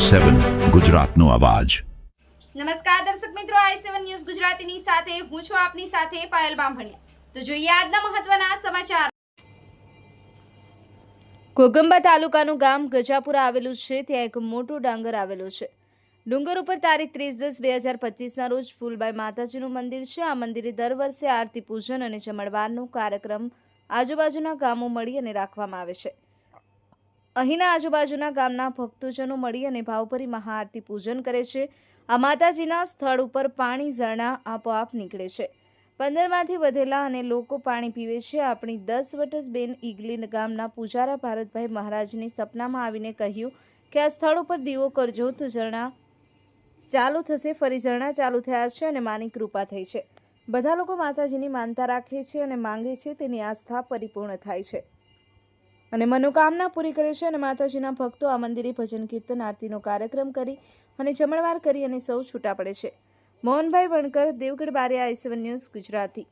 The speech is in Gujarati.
સેવન ગુજરાતનો અવાજ. નમસ્કાર દર્શક મિત્રો, આઈ સેવન ન્યૂઝ ગુજરાતીની સાથે હું છું આપની સાથે પાયલ બામભણિયા. તો જોઈએ આજના મહત્વના સમાચાર. કોગંબા તાલુકાનું ગામ ગજાપુરા આવેલું છે, ત્યાં એક મોટું ડાંગર આવેલું છે. ડુંગર ઉપર તારીખ ત્રીસ દસ બે હજાર પચીસના રોજ ફૂલબાઈ માતાજીનું મંદિર છે. આ મંદિરે દર વર્ષે આરતી પૂજન અને જમણવારનો કાર્યક્રમ આજુબાજુના ગામો મળી અને રાખવામાં આવે છે. અહીંના આજુબાજુના ગામના ભક્તોજનો મળી અને ભાવભરી મહાઆરતી પૂજન કરે છે. આ માતાજીના સ્થળ ઉપર પાણી ઝરણા આપોઆપ નીકળે છે. પંદરમાંથી વધેલા અને લોકો પાણી પીવે છે, આપણી દસ વટસ બેન ઈગલી ગામના પૂજારા ભારતભાઈ મહારાજની સપનામાં આવીને કહ્યું કે આ સ્થળ ઉપર દીવો કરજો તો ઝરણા ચાલુ થશે, ફરી ઝરણા ચાલુ થયા છે અને માની કૃપા થઈ છે. બધા લોકો માતાજીની માનતા રાખે છે અને માંગે છે તેની આસ્થા પરિપૂર્ણ થાય છે. અને મનોકામના પૂરી કરે છે અને માતાજીના ભક્તો આ મંદિરે ભજન કીર્તન આરતીનો કાર્યક્રમ કરી અને જમણવાર કરી અને સૌ છૂટા પડે છે. Mohanbhai Vankar, Devgadh Baria, I seven news Gujarati.